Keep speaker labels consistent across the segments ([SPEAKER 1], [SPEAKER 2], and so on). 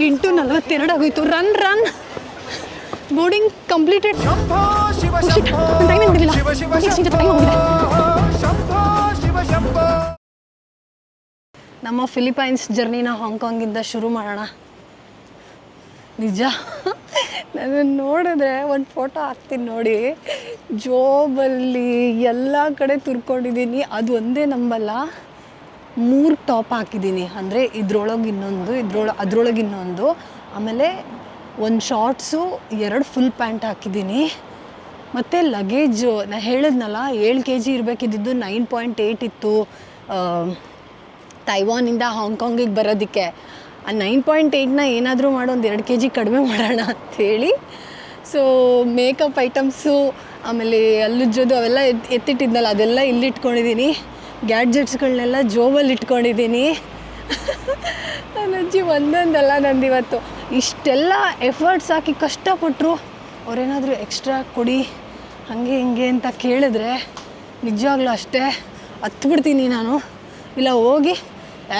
[SPEAKER 1] ಎಂಟು ನಲ್ವತ್ತೆರಡು ಆಗೋಯ್ತು. ರನ್ ರನ್ ಬೋರ್ಡಿಂಗ್ ಕಂಪ್ಲೀಟೆಡ್ ನಮ್ಮ ಫಿಲಿಪೈನ್ಸ್ ಜರ್ನಿನ ಹಾಂಗ್ಕಾಂಗಿಂದ ಶುರು ಮಾಡೋಣ. ನಿಜ? ನಾನು ನೋಡಿದ್ರೆ ಒಂದು ಫೋಟೋ ಹಾಕ್ತೀನಿ ನೋಡಿ. ಜೋಬಲ್ಲಿ ಎಲ್ಲ ಕಡೆ ತುರ್ಕೊಂಡಿದ್ದೀನಿ. ಅದು ಒಂದೇ ನಂಬಲ್ಲ. ಮೂರು ಟಾಪ್ ಹಾಕಿದ್ದೀನಿ. ಅಂದರೆ ಇದ್ರೊಳಗೆ ಇನ್ನೊಂದು, ಇದ್ರೊಳ, ಅದ್ರೊಳಗೆ ಇನ್ನೊಂದು. ಆಮೇಲೆ ಒಂದು ಶಾರ್ಟ್ಸು ಎರಡು ಫುಲ್ ಪ್ಯಾಂಟ್ ಹಾಕಿದ್ದೀನಿ. ಮತ್ತು ಲಗೇಜು ನಾನು ಹೇಳಿದ್ನಲ್ಲ, ಏಳು ಕೆ ಜಿ ಇರಬೇಕಿದ್ದು ನೈನ್ ಪಾಯಿಂಟ್ ಏಯ್ಟ್ ಇತ್ತು. ತೈವಾನಿಂದ ಹಾಂಗ್ಕಾಂಗಿಗೆ ಬರೋದಕ್ಕೆ. ಆ ನೈನ್ ಪಾಯಿಂಟ್ ಏಯ್ಟ್ನ ಏನಾದರೂ ಮಾಡಿ, ಒಂದು ಎರಡು ಕೆ ಜಿ ಕಡಿಮೆ ಮಾಡೋಣ ಅಂಥೇಳಿ ಸೊ ಮೇಕಪ್ ಐಟಮ್ಸು ಆಮೇಲೆ ಅಲ್ಲುಜ್ಜೋದು ಅವೆಲ್ಲ ಎತ್, ಎತ್ತಿಟ್ಟಿದ್ನಲ್ಲ, ಅದೆಲ್ಲ ಇಲ್ಲಿ ಇಟ್ಕೊಂಡಿದ್ದೀನಿ ಗ್ಯಾಡ್ಜೆಟ್ಸ್ಗಳನ್ನೆಲ್ಲ ಜೋಬಲ್ಲಿ ಇಟ್ಕೊಂಡಿದ್ದೀನಿ. ನನ್ನ ಅಜ್ಜಿ ಒಂದೊಂದಲ್ಲ ನಂದು ಇವತ್ತು. ಇಷ್ಟೆಲ್ಲ ಎಫರ್ಟ್ಸ್ ಹಾಕಿ ಕಷ್ಟಪಟ್ಟರು ಅವ್ರೇನಾದರೂ ಎಕ್ಸ್ಟ್ರಾ ಕೊಡಿ, ಹಾಗೆ ಹಿಂಗೆ ಅಂತ ಕೇಳಿದ್ರೆ ನಿಜವಾಗ್ಲೂ ಅಷ್ಟೇ. ಹತ್ಬಿಡ್ತೀನಿ ನಾನು. ಇಲ್ಲ, ಹೋಗಿ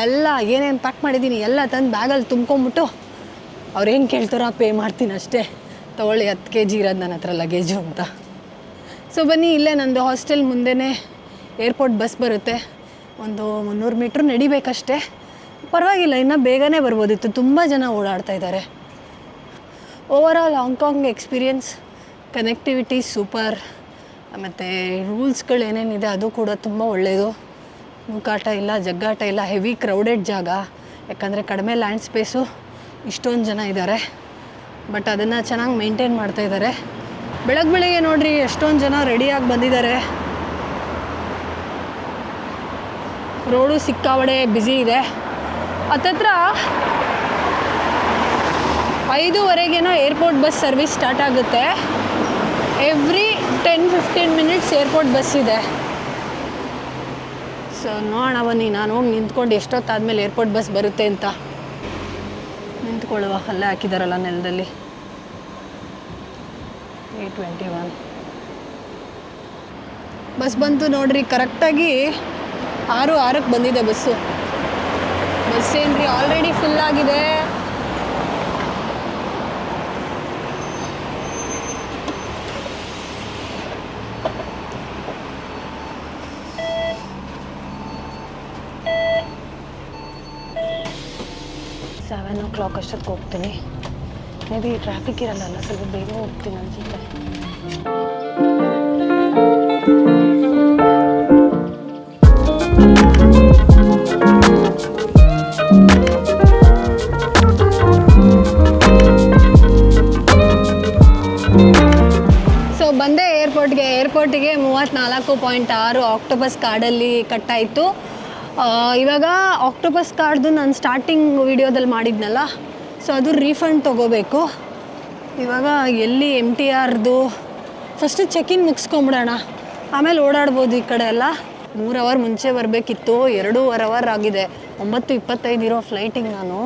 [SPEAKER 1] ಎಲ್ಲ ಏನೇನು ಪ್ಯಾಕ್ ಮಾಡಿದ್ದೀನಿ ಎಲ್ಲ ತಂದು ಬ್ಯಾಗಲ್ಲಿ ತುಂಬ್ಕೊಂಬಿಟ್ಟು ಅವ್ರೇನು ಕೇಳ್ತಾರೋ ಪೇ ಮಾಡ್ತೀನಿ ಅಷ್ಟೇ. ತೊಗೊಳ್ಳಿ, ಹತ್ತು ಕೆ ಜಿ ಇರೋದು ನನ್ನ ಹತ್ರ ಲಗೇಜು ಅಂತ. ಸೊ ಬನ್ನಿ, ಇಲ್ಲೇ ನಂದು ಹಾಸ್ಟೆಲ್ ಮುಂದೆನೇ ಏರ್ಪೋರ್ಟ್ ಬಸ್ ಬರುತ್ತೆ. ಒಂದು ಮುನ್ನೂರು ಮೀಟ್ರ್ ನಡಿಬೇಕಷ್ಟೇ. ಪರವಾಗಿಲ್ಲ, ಇನ್ನು ಬೇಗನೆ ಬರ್ಬೋದಿತ್ತು. ತುಂಬ ಜನ ಓಡಾಡ್ತಾ ಇದ್ದಾರೆ. Overall Hong Kong experience connectivity super ಮತ್ತು ರೂಲ್ಸ್ಗಳು ಏನೇನಿದೆ, ಅದು ಕೂಡ ತುಂಬ ಒಳ್ಳೆಯದು ನೂಕಾಟ ಇಲ್ಲ, ಜಗ್ಗಾಟ ಇಲ್ಲ ಹೆವಿ ಕ್ರೌಡೆಡ್ ಜಾಗ. ಯಾಕಂದರೆ ಕಡಿಮೆ ಲ್ಯಾಂಡ್ ಸ್ಪೇಸು ಇಷ್ಟೊಂದು ಜನ ಇದ್ದಾರೆ. ಬಟ್ ಅದನ್ನು ಚೆನ್ನಾಗಿ ಮೇಂಟೈನ್ ಮಾಡ್ತಾ ಇದ್ದಾರೆ. ಬೆಳಗ್ಗೆ ಬೆಳಿಗ್ಗೆ ನೋಡಿರಿ, ಎಷ್ಟೊಂದು ಜನ ರೆಡಿಯಾಗಿ ಬಂದಿದ್ದಾರೆ. ರೋಡು ಸಿಕ್ಕಾವಡೆ ಬ್ಯುಸಿ ಇದೆ. ಹತ್ತತ್ರ ಐದೂವರೆಗೇನೋ ಏರ್ಪೋರ್ಟ್ ಬಸ್ ಸರ್ವಿಸ್ ಸ್ಟಾರ್ಟ್ ಆಗುತ್ತೆ. Every ten fifteen minutes airport bus ಇದೆ. ಸೊ ನೋಡೋಣ ಬನ್ನಿ. ನಾನು ಹೋಗಿ ನಿಂತ್ಕೊಂಡು ಎಷ್ಟೊತ್ತಾದಮೇಲೆ ಏರ್ಪೋರ್ಟ್ ಬಸ್ ಬರುತ್ತೆ ಅಂತ. ನಿಂತ್ಕೊಳ್ಳುವ. ಅಲ್ಲೇ ಹಾಕಿದಾರಲ್ಲ ನೆಲದಲ್ಲಿ. ಏ ಟ್ವೆಂಟಿ ಒನ್ ಬಸ್ ಬಂತು ನೋಡ್ರಿ. ಕರೆಕ್ಟಾಗಿ ಆರು ಆರಕ್ಕೆ ಬಂದಿದೆ ಬಸ್ಸು. ಬಸ್ ಏನ್ರಿ ಆಲ್ರೆಡಿ ಫುಲ್ ಆಗಿದೆ. ಸೆವೆನ್ ಓ ಕ್ಲಾಕ್ ಅಷ್ಟೊತ್ತಿಗೆ ಹೋಗ್ತೀನಿ. ಮೇ ಬಿ ಟ್ರಾಫಿಕ್ ಇರಲ್ಲ ಸ್ವಲ್ಪ ಬೇಗ ಹೋಗ್ತೀನಿ ಅನಿಸುತ್ತೆ. ಮೂವತ್ತ್ನಾಲ್ಕು ಪಾಯಿಂಟ್ ಆರು ಆಕ್ಟೋಪಸ್ ಕಾರ್ಡಲ್ಲಿ ಕಟ್ಟಾಯಿತು. ಇವಾಗ ಆಕ್ಟೋಬಸ್ ಕಾರ್ಡ್ದು ನಾನು ಸ್ಟಾರ್ಟಿಂಗ್ ವಿಡಿಯೋದಲ್ಲಿ ಮಾಡಿದ್ನಲ್ಲ ಸೊ ಅದು ರೀಫಂಡ್ ತೊಗೋಬೇಕು. ಇವಾಗ ಎಲ್ಲಿ ಎಂ ಟಿ ಆರ್ದು ಫಸ್ಟು ಚೆಕಿನ್ ಮುಗಿಸ್ಕೊಂಬಿಡೋಣ. ಆಮೇಲೆ ಓಡಾಡ್ಬೋದು ಈ ಕಡೆ ಎಲ್ಲ. ಮೂರು ಅವರ್ ಮುಂಚೆ ಬರಬೇಕಿತ್ತು, ಎರಡೂವರೆ ಅವರ್ ಆಗಿದೆ. ಒಂಬತ್ತು ಇಪ್ಪತ್ತೈದು ಇರೋ ಫ್ಲೈಟಿಂಗ್ ನಾನು.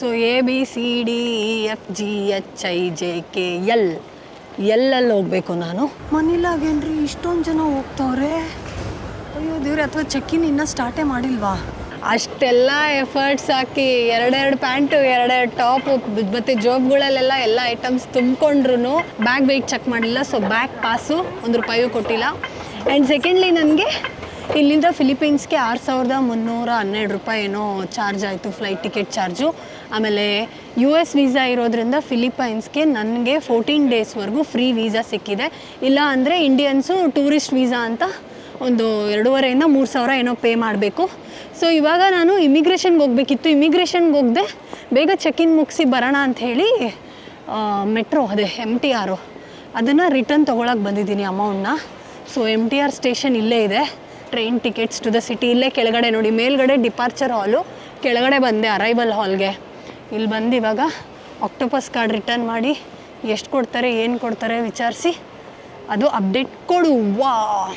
[SPEAKER 1] So A B C D E F G H I J K L ಎಲ್ಲೆಲ್ಲಿ ಹೋಗ್ಬೇಕು ನಾನು? ಮನೇಲಾಗೇನ್ರಿ ಇಷ್ಟೊಂದು ಜನ ಹೋಗ್ತಾವ್ರೆ. ಅಯ್ಯೋ ದೇವ್ರೆ ಅಥವಾ ಚೆಕ್ಕಿನ್ ಇನ್ನೂ ಸ್ಟಾರ್ಟೇ ಮಾಡಿಲ್ವಾ? ಅಷ್ಟೆಲ್ಲ ಎಫರ್ಟ್ಸ್ ಹಾಕಿ ಎರಡೆರಡು ಪ್ಯಾಂಟು ಎರಡೆರಡು ಟಾಪು ಮತ್ತು ಜೋಬ್ಗಳಲ್ಲೆಲ್ಲ ಎಲ್ಲ ಐಟಮ್ಸ್ ತುಂಬಿಕೊಂಡ್ರು ಬ್ಯಾಗ್ ವೆಯ್ಟ್ ಚೆಕ್ ಮಾಡಿಲ್ಲ. ಸೊ ಬ್ಯಾಗ್ ಪಾಸು ಒಂದು ರೂಪಾಯಿಯೂ ಕೊಟ್ಟಿಲ್ಲ. ಆ್ಯಂಡ್ ಸೆಕೆಂಡ್ಲಿ ನನಗೆ ಇಲ್ಲಿಂದ ಫಿಲಿಪೀನ್ಸ್ಗೆ ಆರು ಸಾವಿರದ ಮುನ್ನೂರ ಹನ್ನೆರಡು ರೂಪಾಯಿ ಏನೋ ಚಾರ್ಜ್ ಆಯಿತು ಫ್ಲೈಟ್ ಟಿಕೆಟ್ ಚಾರ್ಜು ಆಮೇಲೆ ಯು ಎಸ್ ವೀಸಾ ಇರೋದ್ರಿಂದ ಫಿಲಿಪೈನ್ಸ್ಗೆ ನನಗೆ ಫೋರ್ಟೀನ್ ಡೇಸ್ವರೆಗೂ ಫ್ರೀ ವೀಸಾ ಸಿಕ್ಕಿದೆ. ಇಲ್ಲ ಅಂದರೆ ಇಂಡಿಯನ್ಸು ಟೂರಿಸ್ಟ್ ವೀಸಾ ಅಂತ ಒಂದು ಎರಡೂವರೆಯಿಂದ ಮೂರು ಸಾವಿರ ಏನೋ ಪೇ ಮಾಡಬೇಕು. ಸೊ ಇವಾಗ ನಾನು ಇಮಿಗ್ರೇಷನ್ಗೆ ಹೋಗಬೇಕಿತ್ತು. ಇಮಿಗ್ರೇಷನ್ಗೆ ಹೋಗದೆ ಬೇಗ ಚೆಕ್-ಇನ್ ಮುಗಿಸಿ ಬರೋಣ ಹೇಳಿ ಮೆಟ್ರೋ ಅದೇ ಎಂ ಟಿ ಆರು ಅದನ್ನು ರಿಟರ್ನ್ ತೊಗೊಳಕ್ಕೆ ಬಂದಿದ್ದೀನಿ ಅಮೌಂಟ್ನ so M T R station ಇಲ್ಲೇ ಇದೆ. Train tickets to the city ಇಲ್ಲೇ ಕೆಳಗಡೆ ನೋಡಿ. ಮೇಲ್ಗಡೆ ಡಿಪಾರ್ಚರ್ ಹಾಲು ಕೆಳಗಡೆ ಬಂದೆ ಅರೈವಲ್ ಹಾಲ್ಗೆ ಇಲ್ಲಿ ಬಂದು ಇವಾಗ ಆಕ್ಟೋಪಸ್ ಕಾರ್ಡ್ ರಿಟರ್ನ್ ಮಾಡಿ ಎಷ್ಟು ಕೊಡ್ತಾರೆ, ಏನು ಕೊಡ್ತಾರೆ ವಿಚಾರಿಸಿ. ಅದು ಅಪ್ಡೇಟ್ ಕೊಡು. ವಾ!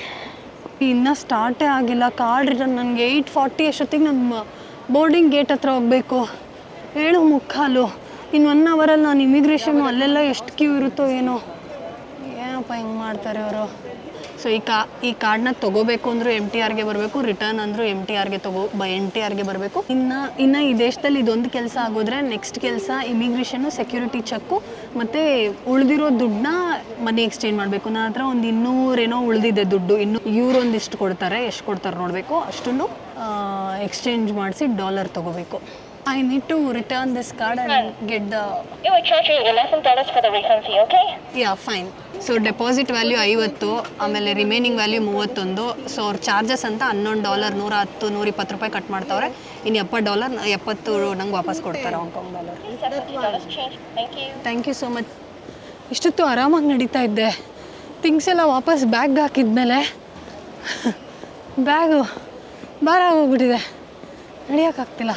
[SPEAKER 1] ಇನ್ನೂ ಸ್ಟಾರ್ಟೇ ಆಗಿಲ್ಲ. ಕಾರ್ಡ್ ರಿಟರ್ನ್ ನನಗೆ ಏಯ್ಟ್ ಫಾರ್ಟಿ ಅಷ್ಟೊತ್ತಿಗೆ ನಮ್ಮ ಬೋರ್ಡಿಂಗ್ ಗೇಟ್ ಹತ್ರ ಹೋಗಬೇಕು. ಹೇಳು ಮುಕ್ಕಾಲು. ಇನ್ನು ಒನ್ ಅವರಲ್ಲಿ ನಾನು ಇಮಿಗ್ರೇಷನ್ ಅಲ್ಲೆಲ್ಲ ಎಷ್ಟು ಕ್ಯೂ ಇರುತ್ತೋ ಏನೋ. ಏನಪ್ಪ ಹಿಂಗೆ ಮಾಡ್ತಾರೆ ಅವರು? ಸೊ ಈ ಕಾ, ಈ ಕಾರ್ಡ್ನ ತಗೋಬೇಕು ಅಂದರೂ ಎಂ ಟಿ ಆರ್ಗೆ ಬರಬೇಕು ರಿಟರ್ನ್ ಅಂದರೂ ಎಂ ಟಿ ಆರ್ಗೆ ತಗೋ, ಬೈ ಎಂ ಟಿ ಆರ್ಗೆ ಬರಬೇಕು. ಇನ್ನು ಇನ್ನು ಈ ದೇಶದಲ್ಲಿ ಇದೊಂದು ಕೆಲಸ ಆಗೋದ್ರೆ ನೆಕ್ಸ್ಟ್ ಕೆಲಸ ಇಮಿಗ್ರೇಷನ್ ಸೆಕ್ಯೂರಿಟಿ ಚೆಕ್ಕು ಮತ್ತು ಉಳಿದಿರೋ ದುಡ್ಡನ್ನ ಮನಿ ಎಕ್ಸ್ಚೇಂಜ್ ಮಾಡಬೇಕು. ನನ್ನ ಹತ್ರ ಒಂದು ಇನ್ನೂರೇನೋ ಉಳಿದಿದೆ ದುಡ್ಡು. ಇನ್ನು ಇವ್ರು ಒಂದಿಷ್ಟು ಕೊಡ್ತಾರೆ, ಎಷ್ಟು ಕೊಡ್ತಾರೆ ನೋಡಬೇಕು. ಅಷ್ಟನ್ನು ಎಕ್ಸ್ಚೇಂಜ್ ಮಾಡಿಸಿ ಡಾಲರ್ ತೊಗೋಬೇಕು. I need to return this card and get the.
[SPEAKER 2] It will charge you eleven dollars for the refund fee, okay?
[SPEAKER 1] Yeah fine so deposit value ಐವತ್ತು ಆಮೇಲೆ ರಿಮೈನಿಂಗ್ ವ್ಯಾಲ್ಯೂ ಮೂವತ್ತೊಂದು. ಸೊ ಅವ್ರ ಚಾರ್ಜಸ್ ಅಂತ ಹನ್ನೊಂದು dollar ನೂರ ಹತ್ತು ನೂರ ಇಪ್ಪತ್ತು ರೂಪಾಯಿ ಕಟ್ ಮಾಡ್ತಾವ್ರೆ. ಇನ್ನು ಎಪ್ಪತ್ತು ಡಾಲರ್ ಎಪ್ಪತ್ತು ನಂಗೆ ವಾಪಸ್ ಕೊಡ್ತಾರೆ Hong Kong dollar
[SPEAKER 2] Seventy dollars change. Thank you.
[SPEAKER 1] Thank you so much ಇಷ್ಟೊತ್ತು ಆರಾಮಾಗಿ ನಡೀತಾ ಇದ್ದೆ. ಥಿಂಗ್ಸ್ ಎಲ್ಲ ವಾಪಸ್ ಬ್ಯಾಗ್ ಹಾಕಿದ್ಮೇಲೆ ಬ್ಯಾಗು ಭಾರ ಹೋಗ್ಬಿಟ್ಟಿದೆ ನಡಿಯೋಕ್ಕಾಗ್ತಿಲ್ಲ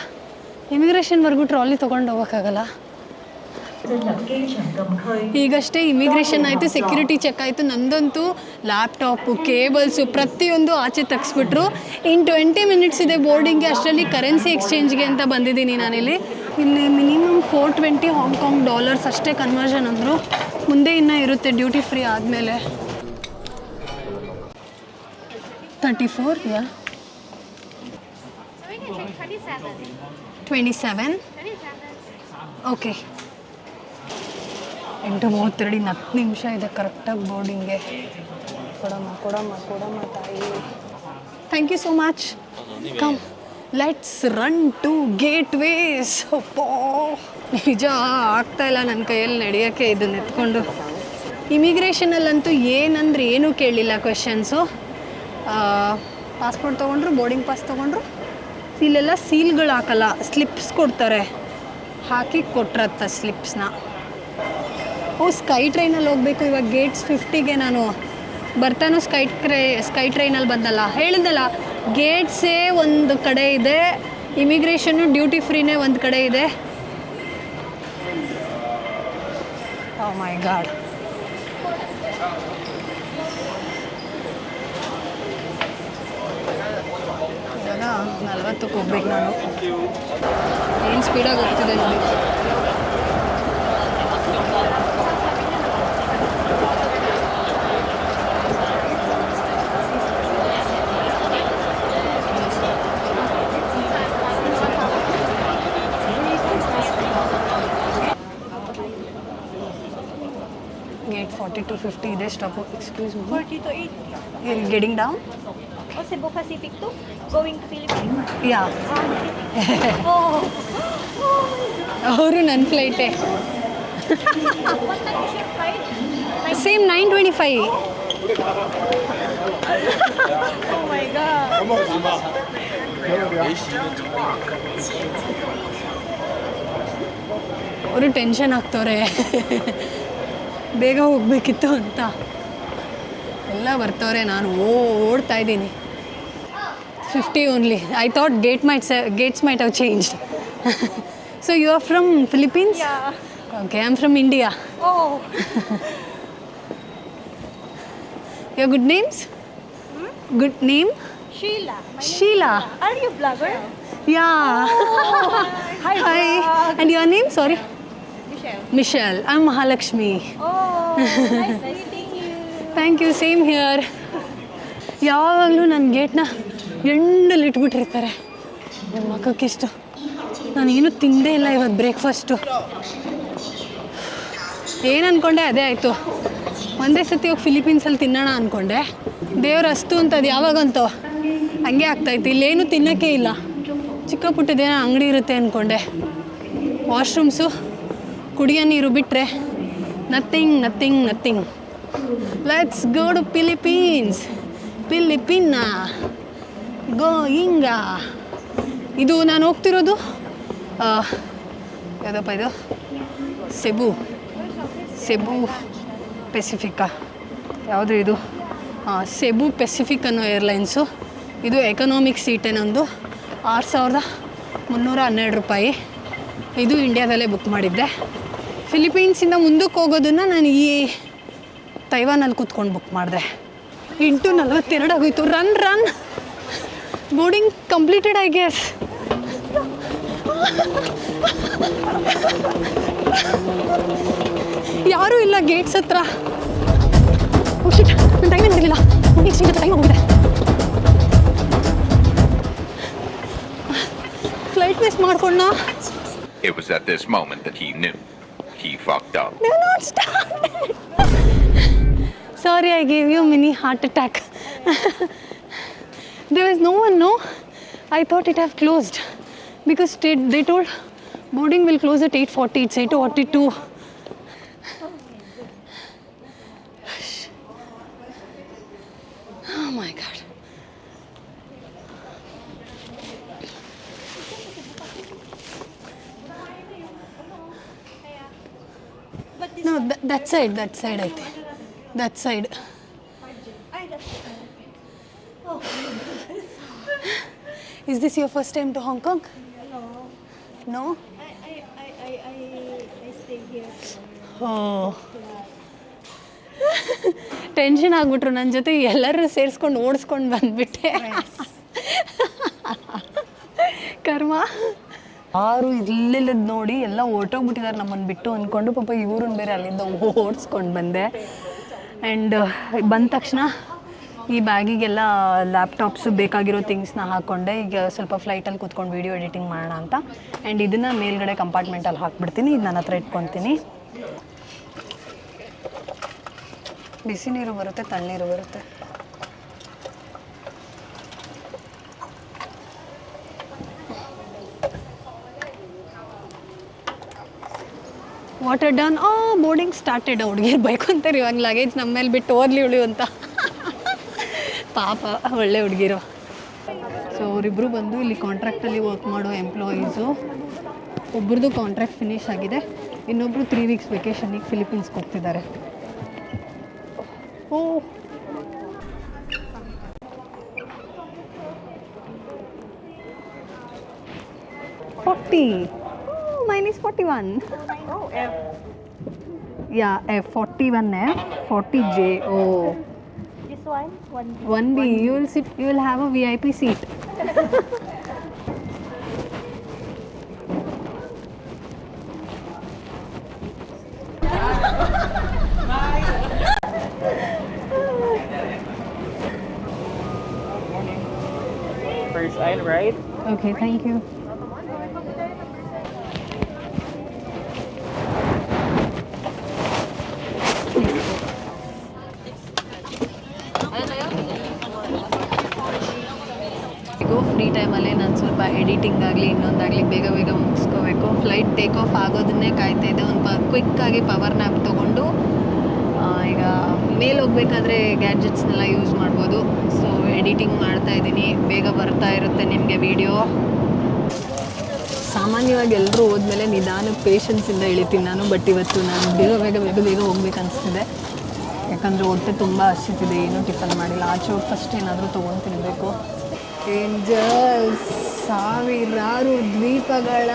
[SPEAKER 1] ಇಮಿಗ್ರೇಷನ್ವರೆಗೂ ಟ್ರಾಲಿ ತೊಗೊಂಡು ಹೋಗೋಕ್ಕಾಗಲ್ಲ? ಈಗಷ್ಟೇ ಇಮಿಗ್ರೇಷನ್ ಆಯಿತು ಸೆಕ್ಯೂರಿಟಿ ಚೆಕ್ ಆಯಿತು. ನಂದಂತೂ ಲ್ಯಾಪ್ಟಾಪು ಕೇಬಲ್ಸು ಪ್ರತಿಯೊಂದು ಆಚೆ ತೆಗೆಸ್ಬಿಟ್ರು. ಇನ್ ಟ್ವೆಂಟಿ ಮಿನಿಟ್ಸ್ ಇದೆ ಬೋರ್ಡಿಂಗ್ಗೆ ಅಷ್ಟರಲ್ಲಿ ಕರೆನ್ಸಿ ಎಕ್ಸ್ಚೇಂಜ್ಗೆ ಅಂತ ಬಂದಿದ್ದೀನಿ ನಾನಿಲ್ಲಿ. ಇಲ್ಲಿ minimum four twenty Hong Kong dollars ಅಷ್ಟೇ ಕನ್ವರ್ಷನ್ ಅಂದರು. ಮುಂದೆ ಇನ್ನೂ ಇರುತ್ತೆ ಡ್ಯೂಟಿ ಫ್ರೀ ಆದಮೇಲೆ. Thirty four yeah twenty seven okay ಎಂಟು ಮೂವತ್ತೆರಡು ಇನ್ನು ಹತ್ತು ನಿಮಿಷ ಇದೆ ಕರೆಕ್ಟಾಗಿ ಬೋರ್ಡಿಂಗ್ಗೆ ಕೊಡಮ್ಮ ಕೊಡಮ್ಮ ಕೊಡಮ್ಮ ತಾಯಿ. Thank you so much come let's run to gate ways ನಿಜ ಆಗ್ತಾ ಇಲ್ಲ ನನ್ನ ಕೈಯಲ್ಲಿ ನಡೆಯೋಕ್ಕೆ ಇದನ್ನ ಎತ್ಕೊಂಡು ಇಮಿಗ್ರೇಷನಲ್ಲಂತೂ ಏನಂದ್ರೆ ಏನೂ ಕೇಳಲಿಲ್ಲ ಕ್ವೆಶನ್ಸು ಪಾಸ್ಪೋರ್ಟ್ ತೊಗೊಂಡ್ರು ಬೋರ್ಡಿಂಗ್ ಪಾಸ್ ತೊಗೊಂಡ್ರು? ಇಲ್ಲೆಲ್ಲ ಸೀಲ್ಗಳು ಹಾಕಲ್ಲ ಸ್ಲಿಪ್ಸ್ ಕೊಡ್ತಾರೆ. ಹಾಕಿ ಕೊಟ್ರತ್ತ ಸ್ಲಿಪ್ಸ್ನ ಓ ಸ್ಕೈ ಟ್ರೈನಲ್ಲಿ ಹೋಗಬೇಕು, ಇವಾಗ ಗೇಟ್ಸ್ ಫಿಫ್ಟಿಗೆ ನಾನು. ಬರ್ತಾನೂ ಸ್ಕೈ ಟ್ರೈ ಸ್ಕೈ ಟ್ರೈನಲ್ಲಿ ಬಂದಲ್ಲ. ಹೇಳಿದ್ನಲ್ಲ ಗೇಟ್ಸೇ ಒಂದು ಕಡೆ ಇದೆ ಇಮಿಗ್ರೇಷನ್ನು ಡ್ಯೂಟಿ ಫ್ರೀನೇ ಒಂದು ಕಡೆ ಇದೆ. ಮೈ ಗಾಡ್ ಇವಾಗ ನಲ್ವತ್ತಕ್ಕೆ ಹೋಗ್ಬೇಕು ನಾನು ಏನು ಸ್ಪೀಡಾಗಿ ಹೋಗ್ತಿದೆ ನೋಡಿ ಗೇಟ್ ಫಾರ್ಟಿ ಟು ಫಿಫ್ಟಿ ಇದೆ stop excuse me
[SPEAKER 3] 40 to 80.
[SPEAKER 1] Getting down
[SPEAKER 3] Oh, Cebu Pacific to going to Philippines.
[SPEAKER 1] Yeah
[SPEAKER 3] Oh.
[SPEAKER 1] ಅವರು ನನ್ನ ಫ್ಲೈಟೇ
[SPEAKER 3] What time is your flight?
[SPEAKER 1] Same nine twenty five
[SPEAKER 3] Oh my god.
[SPEAKER 1] ಅವರು tension ಆಗ್ತವ್ರೆ ಬೇಗ ಹೋಗಬೇಕಿತ್ತು ಅಂತ ಎಲ್ಲ ಬರ್ತವ್ರೆ ನಾನು ಓಡ್ತಾ ಇದ್ದೀನಿ Fifty only I thought gate might gates might have changed so you are from Philippines
[SPEAKER 3] Yeah.
[SPEAKER 1] Okay I am from India
[SPEAKER 3] Oh.
[SPEAKER 1] You good names good name
[SPEAKER 3] Sheila. My
[SPEAKER 1] Sheila
[SPEAKER 3] Are you vlogger?
[SPEAKER 1] Yeah
[SPEAKER 3] Hi.
[SPEAKER 1] Hi
[SPEAKER 3] vlog.
[SPEAKER 1] And your name sorry
[SPEAKER 3] Michelle.
[SPEAKER 1] Michelle I am Mahalakshmi
[SPEAKER 3] Oh, nice meeting you.
[SPEAKER 1] Thank you same here ಯಾವಾಗಲೂ ನನ್ನ ಗೇಟ್ನ ಎಂಡಲ್ಲಿ ಇಟ್ಬಿಟ್ಟಿರ್ತಾರೆ. ನನ್ನ ಮಕ್ಕಕ್ಕಿಷ್ಟು ನಾನು ಏನೂ ತಿಂದೇ ಇಲ್ಲ ಇವತ್ತು breakfast ಏನು ಅಂದ್ಕೊಂಡೆ ಅದೇ ಆಯಿತು. ಒಂದೇ ಸತಿ ಹೋಗಿ ಫಿಲಿಪೀನ್ಸಲ್ಲಿ ತಿನ್ನೋಣ ಅಂದ್ಕೊಂಡೆ ದೇವ್ರ ಅಸ್ತು ಅಂತ ಅದು ಯಾವಾಗಂತೋ. ಹಂಗೆ ಆಗ್ತಾಯಿತ್ತು ಇಲ್ಲೇನು ತಿನ್ನೋಕ್ಕೆ ಇಲ್ಲ. ಚಿಕ್ಕ ಪುಟ್ಟದೇನೋ ಅಂಗಡಿ ಇರುತ್ತೆ ಅಂದ್ಕೊಂಡೆ ವಾಶ್ರೂಮ್ಸು ಕುಡಿಯೋ ನೀರು ಬಿಟ್ಟರೆ nothing nothing nothing let's go to Philippines ಫಿಲಿಪಿನ್ನ going ಇದು ನಾನು ಹೋಗ್ತಿರೋದು ಯಾವುದಪ್ಪ ಇದು? ಸೆಬು. ಸೆಬು ಪೆಸಿಫಿಕಾ. ಯಾವುದು ಇದು? ಸೆಬು ಪೆಸಿಫಿಕ್ ಅನ್ನೋ ಏರ್ಲೈನ್ಸು. ಇದು ಎಕನಾಮಿಕ್ ಸೀಟೇ ನಂದು ಆರು ಸಾವಿರದ ಮುನ್ನೂರ ಹನ್ನೆರಡು ರೂಪಾಯಿ. ಇದು ಇಂಡಿಯಾದಲ್ಲೇ ಬುಕ್ ಮಾಡಿದ್ದೆ. ಫಿಲಿಪೀನ್ಸಿಂದ ಮುಂದಕ್ಕೆ ಹೋಗೋದನ್ನು ನಾನು ಈ ತೈವಾನಲ್ಲಿ ಕೂತ್ಕೊಂಡು ಬುಕ್ ಮಾಡಿದೆ. ಎಂಟು ನಲ್ವತ್ತೆರಡು ಆಗೋಯ್ತು. Run run! Boarding completed I guess ಯಾರೂ ಇಲ್ಲ ಗೇಟ್ಸ್ ಹತ್ರ Oh, shit. ನನ್ನ ಟೈಮ್ ನೋಡಿರಲಿಲ್ಲ ಈಗ ಸಿಗುತ್ತೆ ಟೈಮ್ ಹೋಗಿದೆ ಫ್ಲೈಟ್ ಮಿಸ್ ಮಾಡ್ಕೊಂಡ
[SPEAKER 4] It was at this moment that he knew. He fucked up.
[SPEAKER 1] Do not start. Sorry, I gave you a mini heart attack. there was no one, no? I thought it have closed because they, they told boarding will close at 8:40. It's 8:42. Oh my god. No, th- that side, that side, I think. That side. Is this your first time to Hong Kong? No.
[SPEAKER 3] No? I, I, I, I, I stay here.
[SPEAKER 1] Oh. Tension ಆಗ್ಬಿಟ್ರು ನನ್ನ ಜೊತೆ ಎಲ್ಲರೂ ಸೇರಿಸ್ಕೊಂಡು ಓಡಿಸ್ಕೊಂಡು ಬಂದ್ಬಿಟ್ಟೆ ಕರ್ಮ ಆರು ಇಲ್ಲಿಲ್ಲದ್ ನೋಡಿ ಎಲ್ಲ ಹೊರ್ಟೋಗ್ಬಿಟ್ಟಿದ್ದಾರೆ ನಮ್ಮನ್ನು ಬಿಟ್ಟು ಅಂದ್ಕೊಂಡು ಪಾಪ ಇವ್ರನ್ನ ಬೇರೆ ಅಲ್ಲಿಂದ ಓಡಿಸ್ಕೊಂಡು ಬಂದೆ ಆ್ಯಂಡ್ ಬಂದ ತಕ್ಷಣ ಈ ಬ್ಯಾಗಿಗೆಲ್ಲ ಲ್ಯಾಪ್ಟಾಪ್ಸು ಬೇಕಾಗಿರೋ ಥಿಂಗ್ಸ್ನ ಹಾಕ್ಕೊಂಡೆ ಈಗ ಸ್ವಲ್ಪ ಫ್ಲೈಟಲ್ಲಿ ಕೂತ್ಕೊಂಡು ವೀಡಿಯೋ ಎಡಿಟಿಂಗ್ ಮಾಡೋಣ ಅಂತ. ಆ್ಯಂಡ್ ಇದನ್ನು ಮೇಲ್ಗಡೆ ಕಂಪಾರ್ಟ್ಮೆಂಟಲ್ಲಿ ಹಾಕ್ಬಿಡ್ತೀನಿ. ಇದು ನನ್ನ ಹತ್ರ ಇಟ್ಕೊತೀನಿ. ಬಿಸಿ ನೀರು ಬರುತ್ತೆ, ತಣ್ಣೀರು ಬರುತ್ತೆ. ವಾಟರ್ ಡನ್ ಆ ಬೋರ್ಡಿಂಗ್ ಸ್ಟಾರ್ಟೆಡ್ ಹುಡುಗಿರ್ಬೇಕು ಬೈಕೊಂತಾರೆ ಇವಾಗ ಲಗೇಜ್ ನಮ್ಮ ಮೇಲೆ ಬಿಟ್ಟು ಓದ್ಲಿ ಉಳಿ ಅಂತ ಪಾಪ ಒಳ್ಳೆ ಹುಡುಗಿರು. ಸೊ ಅವರಿಬ್ಬರು ಬಂದು ಇಲ್ಲಿ ಕಾಂಟ್ರಾಕ್ಟಲ್ಲಿ ವರ್ಕ್ ಮಾಡೋ ಎಂಪ್ಲಾಯೀಸು ಒಬ್ರದ್ದು ಕಾಂಟ್ರಾಕ್ಟ್ ಫಿನಿಶ್ ಆಗಿದೆ. ಇನ್ನೊಬ್ಬರು ತ್ರೀ ವೀಕ್ಸ್ ವೆಕೇಷನಿಗೆ ಫಿಲಿಪೀನ್ಸ್ಗೆ ಹೋಗ್ತಿದ್ದಾರೆ. ಓ. Forty mine is forty one yeah F forty one F forty J
[SPEAKER 3] O One,
[SPEAKER 1] 1B. 1B. You will sit, you will have a VIP seat.
[SPEAKER 5] First aisle, right?
[SPEAKER 1] Okay, thank you. Editing ಆಗಲಿ ಇನ್ನೊಂದಾಗಲಿ ಬೇಗ ಬೇಗ ಮುಗಿಸ್ಕೋಬೇಕು. Flight take off ಆಗೋದನ್ನೇ ಕಾಯ್ತಾ ಇದ್ದೆ. ಒಂದು ಪ ಕ್ವಿಕ್ಕಾಗಿ ಪವರ್ ನ್ಯಾಪ್ ತೊಗೊಂಡು ಈಗ ಮೇಲೆ ಹೋಗ್ಬೇಕಾದ್ರೆ ಗ್ಯಾಡ್ಜೆಟ್ಸ್ನೆಲ್ಲ ಯೂಸ್ ಮಾಡ್ಬೋದು. ಸೊ ಎಡಿಟಿಂಗ್ ಮಾಡ್ತಾ ಇದ್ದೀನಿ. ಬೇಗ ಬರ್ತಾ ಇರುತ್ತೆ ನಿಮಗೆ ವಿಡಿಯೋ ಸಾಮಾನ್ಯವಾಗಿ ಎಲ್ಲರೂ ಹೋದ್ಮೇಲೆ ನಿಧಾನ ಪೇಷನ್ಸಿಂದ ಇಳಿತೀನಿ ನಾನು ಬಟ್ ಇವತ್ತು ನಾನು ಬೇಗ ಬೇಗ ಬೇಗ ಬೇಗ ಹೋಗ್ಬೇಕು ಅನಿಸ್ತಿದೆ. ಯಾಕಂದರೆ ಹೊಟ್ಟೆ ತುಂಬ ಹಸಿತಿದೆ, ಏನೂ ಟಿಫನ್ ಮಾಡಿಲ್ಲ. ಆಚೆ ಫಸ್ಟ್ ಏನಾದರೂ ತೊಗೊಂಡು ತಿನ್ನಬೇಕು ಏಂಜಲ್ಸ್ ಸಾವಿರಾರು ದ್ವೀಪಗಳ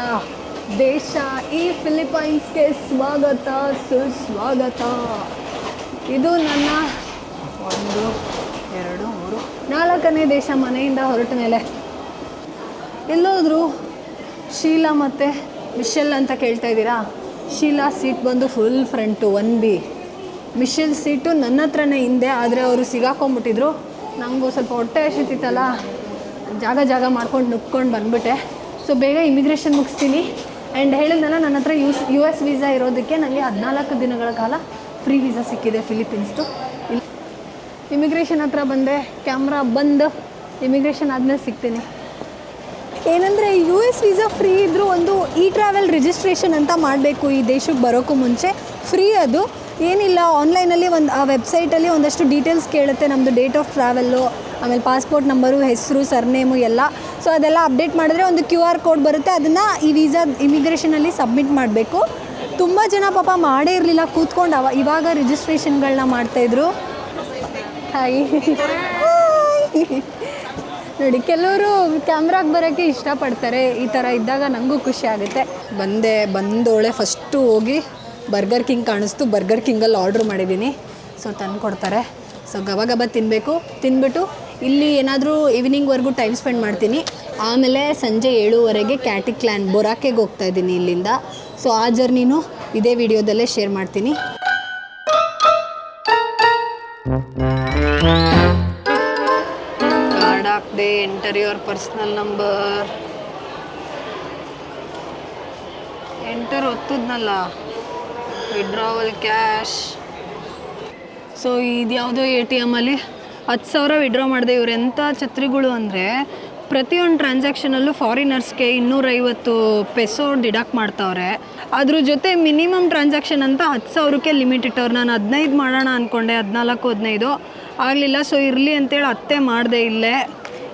[SPEAKER 1] ದೇಶ ಈ ಫಿಲಿಪೈನ್ಸ್ಗೆ ಸ್ವಾಗತ, ಸುಸ್ವಾಗತ. ಇದು ನನ್ನ ಒಂದು, ಎರಡು, ಮೂರು, ನಾಲ್ಕನೇ ದೇಶ ಮನೆಯಿಂದ ಹೊರಟ ಮೇಲೆ. ಎಲ್ಲೋದ್ರು ಶೀಲಾ ಮತ್ತು ಮಿಶೆಲ್ ಅಂತ ಕೇಳ್ತಾ ಇದ್ದೀರಾ? ಶೀಲಾ ಸೀಟ್ ಬಂದು full front, one B. Michelle seat ನನ್ನ ಹತ್ರನೇ ಹಿಂದೆ, ಆದರೆ ಅವರು ಸಿಗಾಕೊಂಬಿಟ್ಟಿದ್ರು ನನಗೂ ಸ್ವಲ್ಪ ಹೊಟ್ಟೆ ಹಸಿತಿತ್ತಲ್ಲ. ಜಾಗ ಜಾಗ ಮಾಡ್ಕೊಂಡು ನುಗ್ಕೊಂಡು ಬಂದ್ಬಿಟ್ಟೆ. ಸೊ ಬೇಗ ಇಮಿಗ್ರೇಷನ್ ಮುಗಿಸ್ತೀನಿ. ಆ್ಯಂಡ್ ಹೇಳಿದ್ನಲ್ಲ, ನನ್ನ ಹತ್ರ ಯು ಯು ಎಸ್ ವೀಸಾ ಇರೋದಕ್ಕೆ ನನಗೆ ಹದಿನಾಲ್ಕು ದಿನಗಳ ಕಾಲ ಫ್ರೀ ವೀಸಾ ಸಿಕ್ಕಿದೆ ಫಿಲಿಪೀನ್ಸ್ದು ಇಲ್ಲಿ ಇಮಿಗ್ರೇಷನ್ ಹತ್ರ ಬಂದೆ ಕ್ಯಾಮ್ರಾ ಬಂದು ಇಮಿಗ್ರೇಷನ್ ಆದಮೇಲೆ ಸಿಗ್ತೀನಿ. ಏನಂದರೆ ಯು ಎಸ್ ವೀಸಾ ಫ್ರೀ ಇದ್ದರೂ ಒಂದು ಇ ಟ್ರಾವೆಲ್ ರಿಜಿಸ್ಟ್ರೇಷನ್ ಅಂತ ಮಾಡಬೇಕು ಈ ದೇಶಕ್ಕೆ ಬರೋಕ್ಕೂ ಮುಂಚೆ. ಫ್ರೀ ಅದು. ಏನಿಲ್ಲ ಆನ್ಲೈನಲ್ಲಿ ಒಂದು, ಆ ವೆಬ್ಸೈಟಲ್ಲಿ ಒಂದಷ್ಟು ಡೀಟೇಲ್ಸ್ ಕೇಳುತ್ತೆ. ನಮ್ಮದು ಡೇಟ್ ಆಫ್ ಟ್ರಾವೆಲ್ಲು ಆಮೇಲೆ ಪಾಸ್ಪೋರ್ಟ್ ನಂಬರು ಹೆಸರು ಸರ್ನೇಮು ಎಲ್ಲ. ಸೊ ಅದೆಲ್ಲ ಅಪ್ಡೇಟ್ ಮಾಡಿದ್ರೆ ಒಂದು ಕ್ಯೂ ಆರ್ ಕೋಡ್ ಬರುತ್ತೆ. ಅದನ್ನು ಈ ವೀಸಾ ಇಮಿಗ್ರೇಷನಲ್ಲಿ ಸಬ್ಮಿಟ್ ಮಾಡಬೇಕು. ತುಂಬ ಜನ ಪಾಪ ಮಾಡೇ ಇರಲಿಲ್ಲ, ಕೂತ್ಕೊಂಡು ಅವ, ಇವಾಗ ರಿಜಿಸ್ಟ್ರೇಷನ್ಗಳನ್ನ ಮಾಡ್ತಾಯಿದ್ರು ಹಾಯ್ ನೋಡಿ, ಕೆಲವರು ಕ್ಯಾಮ್ರಾಗೆ ಬರೋಕ್ಕೆ ಇಷ್ಟಪಡ್ತಾರೆ. ಈ ಥರ ಇದ್ದಾಗ ನನಗೂ ಖುಷಿ ಆಗುತ್ತೆ. ಬಂದೆ, ಬಂದೋಳೆ ಫಸ್ಟು ಹೋಗಿ. ಬರ್ಗರ್ ಕಿಂಗ್ ಕಾಣಿಸ್ತು. ಬರ್ಗರ್ ಕಿಂಗಲ್ಲಿ ಆರ್ಡ್ರ್ ಮಾಡಿದ್ದೀನಿ. ಸೊ ತಂದು ಕೊಡ್ತಾರೆ ಸೊ ಗಬ ಗಬ ತಿನ್ನಬೇಕು ತಿನ್ಬಿಟ್ಟು ಇಲ್ಲಿ ಏನಾದರೂ ಈವ್ನಿಂಗ್ವರೆಗೂ ಟೈಮ್ ಸ್ಪೆಂಡ್ ಮಾಡ್ತೀನಿ. ಆಮೇಲೆ ಸಂಜೆ ಏಳುವರೆಗೆ ಕ್ಯಾಟಿಕ್ ಕ್ಲ್ಯಾನ್ ಬೊರಾಕೆಗೆ ಹೋಗ್ತಾ ಇದ್ದೀನಿ ಇಲ್ಲಿಂದ. ಸೊ ಆ ಜರ್ನಿನೂ ಇದೇ ವಿಡಿಯೋದಲ್ಲೇ ಶೇರ್ ಮಾಡ್ತೀನಿ. ಕಾರ್ಡ್ ಹಾಕ್ದೆ enter your personal number enter ಒತ್ತದ್ನಲ್ಲ. Withdrawal cash so ಇದ್ಯಾವುದೋ ಎ ಟಿ ಎಮ್ಮಲ್ಲಿ ಹತ್ತು ಸಾವಿರ ವಿಡ್ರಾ ಮಾಡಿದೆ ಇವ್ರು ಎಂಥ ಛತ್ರಿಗಳು ಅಂದರೆ ಪ್ರತಿಯೊಂದು ಟ್ರಾನ್ಸಾಕ್ಷನಲ್ಲೂ ಫಾರಿನರ್ಸ್ಗೆ ಇನ್ನೂರೈವತ್ತು ಪೆಸೋ ಡಿಡಕ್ಟ್ ಮಾಡ್ತವ್ರೆ. ಅದ್ರ ಜೊತೆ ಮಿನಿಮಮ್ ಟ್ರಾನ್ಸಾಕ್ಷನ್ ಅಂತ ಹತ್ತು ಸಾವಿರಕ್ಕೆ ಲಿಮಿಟ್ ಇಟ್ಟವ್ರು. ನಾನು ಹದಿನೈದು ಮಾಡೋಣ ಅಂದ್ಕೊಂಡೆ ಹದಿನಾಲ್ಕು, ಹದಿನೈದು ಆಗಲಿಲ್ಲ. ಸೊ ಇರಲಿ ಅಂತೇಳಿ ಅತ್ತೆ ಮಾಡಿದೆ ಇಲ್ಲೇ.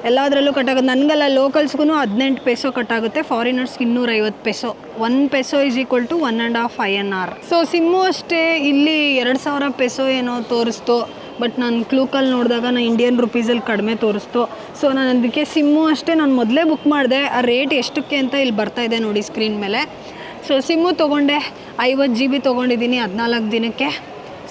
[SPEAKER 1] ಎಲ್ಲದರಲ್ಲೂ ಕಟ್ಟಾಗುತ್ತೆ. ನನಗೆಲ್ಲ ಲೋಕಲ್ಸ್ಗೂ ಹದಿನೆಂಟು ಪೆಸೋ ಕಟ್ಟಾಗುತ್ತೆ. ಫಾರಿನರ್ಸ್ಗೆ ಇನ್ನೂರೈವತ್ತು peso one peso is equal to one and half I N R so sim ಅಷ್ಟೇ. ಇಲ್ಲಿ ಎರಡು ಸಾವಿರ ಪೆಸೋ ಏನೋ ತೋರಿಸ್ತು. ಬಟ್ ನಾನು ಕ್ಲೂಕಲ್ಲಿ ನೋಡಿದಾಗ ನಾನು ಇಂಡಿಯನ್ ರುಪೀಸಲ್ಲಿ ಕಡಿಮೆ ತೋರಿಸ್ತು. ಸೊ ನಾನು ಅದಕ್ಕೆ ಸಿಮ್ಮು ಅಷ್ಟೇ ನಾನು ಮೊದಲೇ ಬುಕ್ ಮಾಡಿದೆ. ಆ ರೇಟ್ ಎಷ್ಟಕ್ಕೆ ಅಂತ ಇಲ್ಲಿ ಬರ್ತಾ ಇದೆ ನೋಡಿ ಸ್ಕ್ರೀನ್ ಮೇಲೆ. ಸೊ ಸಿಮ್ಮು ತೊಗೊಂಡೆ. ಐವತ್ತು ಜಿ ಬಿ ತೊಗೊಂಡಿದ್ದೀನಿ ಹದಿನಾಲ್ಕು ದಿನಕ್ಕೆ.